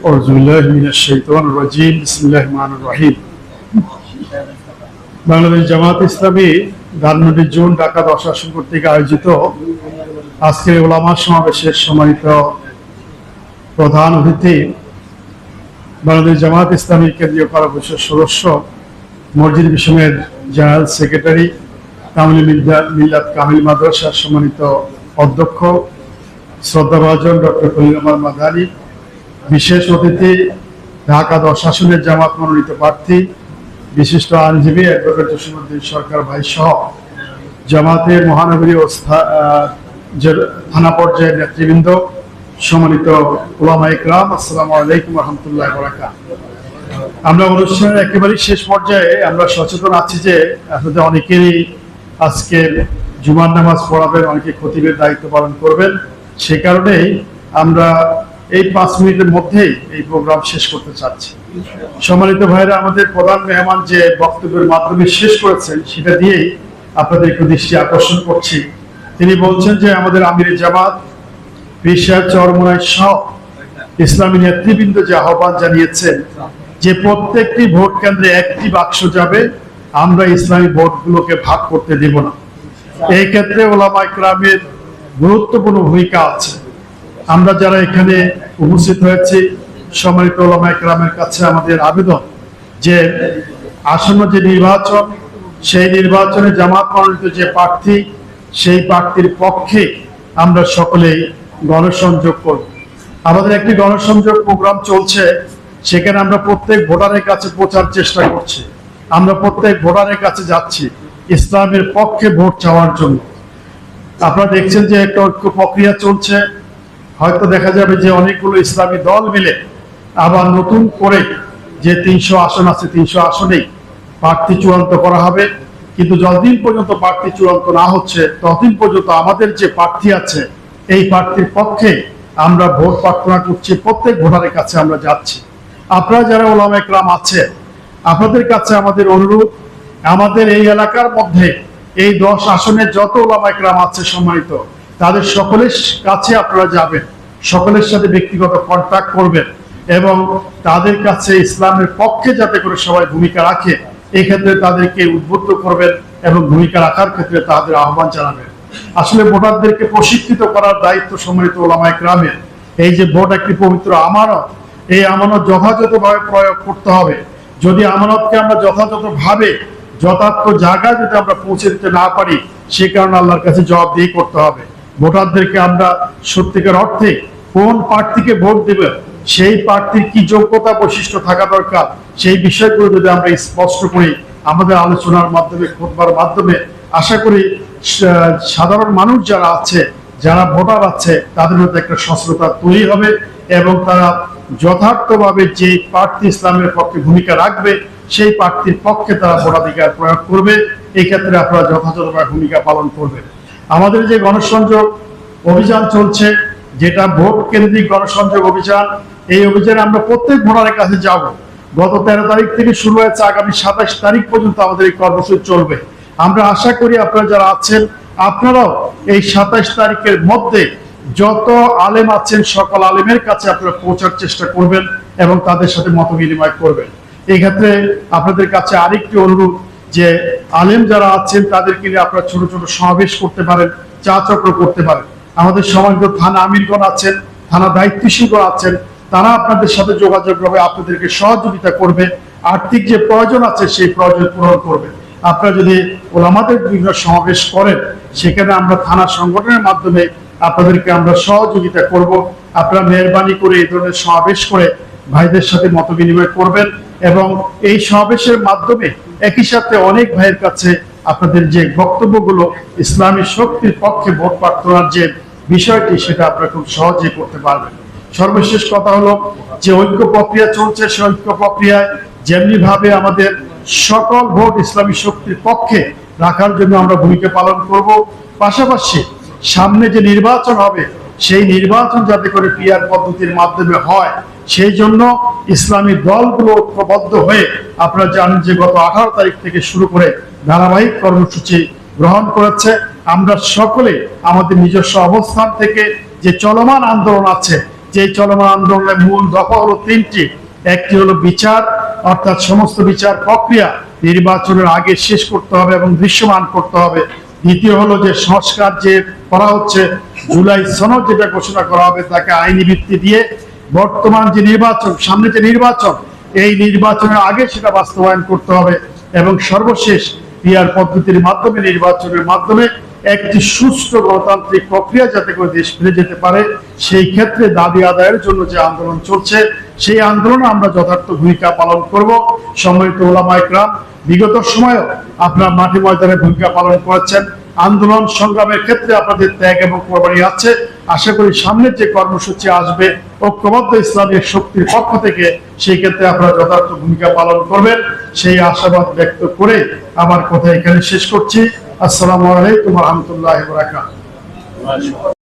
أعوذ بالله من الشيطان الرجيم بسم الله الرحمن الرحيم Bangladesh Jamaat Islami Dhanmondi June Dhaka দশ আসন কর্তৃক আয়োজিত আজকের ওলামা সমাবেশের সম্মানিত প্রধান অতিথি বাংলাদেশ জামাত ইসলামী কেন্দ্রীয় কারাপরিষদ সদস্য মসজিদ মিশনের জেনারেল সেক্রেটারি কামিল মিল্লাত কামিল মাদ্রাসার সম্মানিত অধ্যক্ষ শ্রদ্ধাভাজন ডক্টর খলিল রহমান মাদানী বিশেষ অতিথি, ঢাকা দশ আসনের জামাত মনোনীত প্রার্থী, বিশিষ্ট আইনজীবী অ্যাডভোকেট জসিমুদ্দিন সরকার ভাই সহ জামাতের মহানগরী ও থানা পর্যায়ের নেতৃবৃন্দ, সম্মানিত ওলামা ইকরাম, আসসালামু আলাইকুম রহমতুল্লাহ বরাকাত আমরা অনুষ্ঠানের একেবারেই শেষ পর্যায়ে আমরা সচেতন আছি যে আপনাদের অনেকেরই আজকে জুমার নামাজ পড়াবেন, অনেকে খতিবের দায়িত্ব পালন করবেন। সে কারণেই আমরা এই পাঁচ মিনিটের মধ্যেই এই প্রোগ্রাম শেষ করতে চাচ্ছি। সম্মানিত ভাইরা, আমাদের প্রধান মেহমান যে বক্তব্যের মাধ্যমে শেষ করেছেন, সেটা দিয়েই আপনাদের একটু দৃষ্টি আকর্ষণ করছি। তিনি বলছেন যে, আমাদের আমির জামাত বিশ্বাস চরমনায় সহ ইসলামী নেতৃবৃন্দ যে আহ্বান জানিয়েছেন যে, প্রত্যেকটি ভোট কেন্দ্রে একটি বাক্স যাবে, আমরা ইসলামী ভোটগুলোকে ভাগ করতে দেব না। এই ক্ষেত্রে ওলামা ইকরামের গুরুত্বপূর্ণ ভূমিকা আছে। আমরা যারা এখানে উপস্থিত হয়েছি, সম্মানিত ওলামা ইকরামের কাছে আমাদের আবেদন যে আসন্ন যে নির্বাচন, সেই নির্বাচনে জামাত মনোনীত যে প্রার্থী, সেই প্রার্থীর পক্ষে আমরা সকলেই গণসংযোগ করব। আমাদের একটি গণসংযোগ প্রোগ্রাম চলছে, সেখানে আমরা প্রত্যেক ভোটারের কাছে পৌঁছার চেষ্টা করছি। আমরা প্রত্যেক ভোটারের কাছে যাচ্ছি, ইসলামের পক্ষে ভোট চাওয়ার জন্য। আপনারা দেখছেন যে একটা ঐক্য প্রক্রিয়া চলছে। হয়তো দেখা যাবে যে অনেকগুলো ইসলামী দল মিলে আবার নতুন করে যে তিনশো আসন আছে, তিনশো আসনেই প্রার্থী চূড়ান্ত করা হবে। কিন্তু যতদিন পর্যন্ত প্রার্থী চূড়ান্ত না হচ্ছে, ততদিন পর্যন্ত আমাদের যে প্রার্থী আছে, এই প্রার্থীর পক্ষে আমরা ভোট প্রার্থনা করছি, প্রত্যেক ভোটারের কাছে আমরা যাচ্ছি। আপনারা যারা ওলামা একরাম আছে আপনাদের কাছে আমাদের অনুরোধ, আমাদের এই এলাকার মধ্যে এই দশ আসনের যত ওলামা একরাম আছে সম্মানিত তাদের সকলের কাছে আপনারা যাবেন, সকলের সাথে ব্যক্তিগত কন্ট্যাক্ট করবেন এবং তাদের কাছে ইসলামের পক্ষে যাতে করে সবাই ভূমিকা রাখে, এই ক্ষেত্রে তাদেরকে উদ্বুদ্ধ করবেন এবং ভূমিকা রাখার ক্ষেত্রে তাদের আহ্বান জানাবেন। আসলে ভোটারদেরকে প্রশিক্ষিত করার দায়িত্ব সম্মিলিত ওলামায় গ্রামের এই যে ভোট একটি পবিত্র আমানত, এই আমানত যথাযথভাবে প্রয়োগ করতে হবে। যদি আমানতকে আমরা যথাযথভাবে, যথার্থ জায়গায় যদি আমরা পৌঁছে দিতে না পারি, সে কারণে আল্লাহর কাছে জবাবদিহি করতে হবে। ভোটারদেরকে আমরা সত্যিকার অর্থে কোন প্রার্থীকে ভোট দেবে সেই প্রার্থীর কি যোগ্যতা বৈশিষ্ট্য থাকা দরকার, সেই বিষয়গুলো যদি আমরা স্পষ্ট করি আমাদের আলোচনার মাধ্যমে, খোঁজবার মাধ্যমে, আশা করি সাধারণ মানুষ যারা আছে, যারা ভোটার আছে, তাদের মধ্যে একটা সচেতনতা তৈরি হবে এবং তারা যথার্থভাবে যে প্রার্থী ইসলামের পক্ষে ভূমিকা রাখবে, সেই প্রার্থীর পক্ষে তারা ভোটাধিকার প্রয়োগ করবে। এই ক্ষেত্রে আপনারা যথাযথভাবে ভূমিকা পালন করবেন। আমাদের যে গণসংযোগ অভিযান চলছে, যেটা ভোট কেন্দ্রিক গণসংযোগ অভিযান, এই অভিযানে আমরা প্রত্যেক ভোটারের কাছে যাব। গত তেরো তারিখ থেকে শুরু হয়েছে, আগামী সাতাশ তারিখ পর্যন্ত আমাদের এই কর্মসূচি চলবে। আমরা আশা করি আপনারা যারা আছেন, আপনারাও এই সাতাশ তারিখের মধ্যে যত আলেম আছেন, সকল আলেমের কাছে আপনারা পৌঁছার চেষ্টা করবেন এবং তাদের সাথে মত বিনিময় করবেন। এই ক্ষেত্রে আপনাদের কাছে আরেকটি অনুরোধ যে আলেম যারা আছেন, তাদেরকে নিয়ে আপনারা ছোট ছোট সমাবেশ করতে পারেন, চা চক্র করতে পারেন। আমাদের সমাজে থানা আমিরগণ আছেন, থানা দায়িত্বশীলগণ আছেন, তারা আপনাদের সাথে যোগাযোগ করবে আপনাদেরকে সহযোগিতা করবে, আর্থিক যে প্রয়োজন আছে সেই প্রয়োজন পূরণ করবে। আপনারা যদি ওলামাদের বিভিন্ন সমাবেশ করেন, সেখানে আমরা থানা সংগঠনের মাধ্যমে আপনাদেরকে আমরা সহযোগিতা করব। আপনারা মেহরবানি করে এই ধরনের সমাবেশ করে ভাইদের সাথে মত বিনিময় করবেন এবং এই সমাবেশের মাধ্যমে একই সাথে অনেক ভাইয়ের কাছে আপনাদের যে বক্তব্যগুলো ইসলামী শক্তির পক্ষে ভোট প্রার্থনার যে বিষয়টি, সেটা আপনারা খুব সহজে করতে পারবেন। সর্বশেষ কথা হলো যে ঐক্য প্রক্রিয়া চলছে সেই ঐক্য প্রক্রিয়ায় যেমনি ভাবে আমাদের সকল ভোট ইসলামী শক্তির পক্ষে রাখার জন্য আমরা ভূমিকা পালন করব, পাশাপাশি সামনে যে নির্বাচন হবে সেই নির্বাচন যাতে করে পিয়ার পদ্ধতির মাধ্যমে হয়, সেই জন্য ইসলামী দলগুলো ঐক্যবদ্ধ হয়ে আপনারা জানেন যে গত আঠারো তারিখ থেকে শুরু করে ধারাবাহিক কর্মসূচি গ্রহণ করেছে। আমরা সকলে আমাদের নিজস্ব অবস্থান থেকে যে চলমান আন্দোলন আছে যে চলমান আন্দোলনের মূল দফা হলো তিনটি। একটি হলো বিচার, অর্থাৎ সমস্ত বিচার প্রক্রিয়া নির্বাচনের আগে শেষ করতে হবে এবং দৃশ্যমান করতে হবে। দ্বিতীয় হলো যে সংস্কার যে করা হচ্ছে, জুলাই সনদ যেটা ঘোষণা করা হবে তাকে আইনি ভিত্তি দিয়ে বর্তমান যে নির্বাচন, সামনে যে নির্বাচন, এই নির্বাচনের আগে সেটা বাস্তবায়ন করতে হবে এবং সর্বশেষ পিয়ার পদ্ধতির মাধ্যমে, নির্বাচনের মাধ্যমে একটি সুষ্ঠু গণতান্ত্রিক প্রক্রিয়া যাতে করে দেশ ফিরে যেতে পারে, সেই ক্ষেত্রে দাবি আদায়ের জন্য যে আন্দোলন চলছে, সেই আন্দোলনে আমরা যথার্থ ভূমিকা পালন করব। সম্মানিত ওলামা একরাম বিগত সময়েও আপনার মাটি ময়দানে ভূমিকা পালন করেছেন। আন্দোলন সংগ্রামের ক্ষেত্রে আপনাদের ত্যাগ এবং কোরবানি আছে। আশা করি সামনের যে কর্মসূচি আসবে, ঐক্যবদ্ধ ইসলামিক শক্তির পক্ষ থেকে সেই ক্ষেত্রে আপনারা যথার্থ ভূমিকা পালন করবেন। সেই আশাবাদ ব্যক্ত করে আমার কথা এখানে শেষ করছি। আসসালামু আলাইকুম রহমতুল্লাহ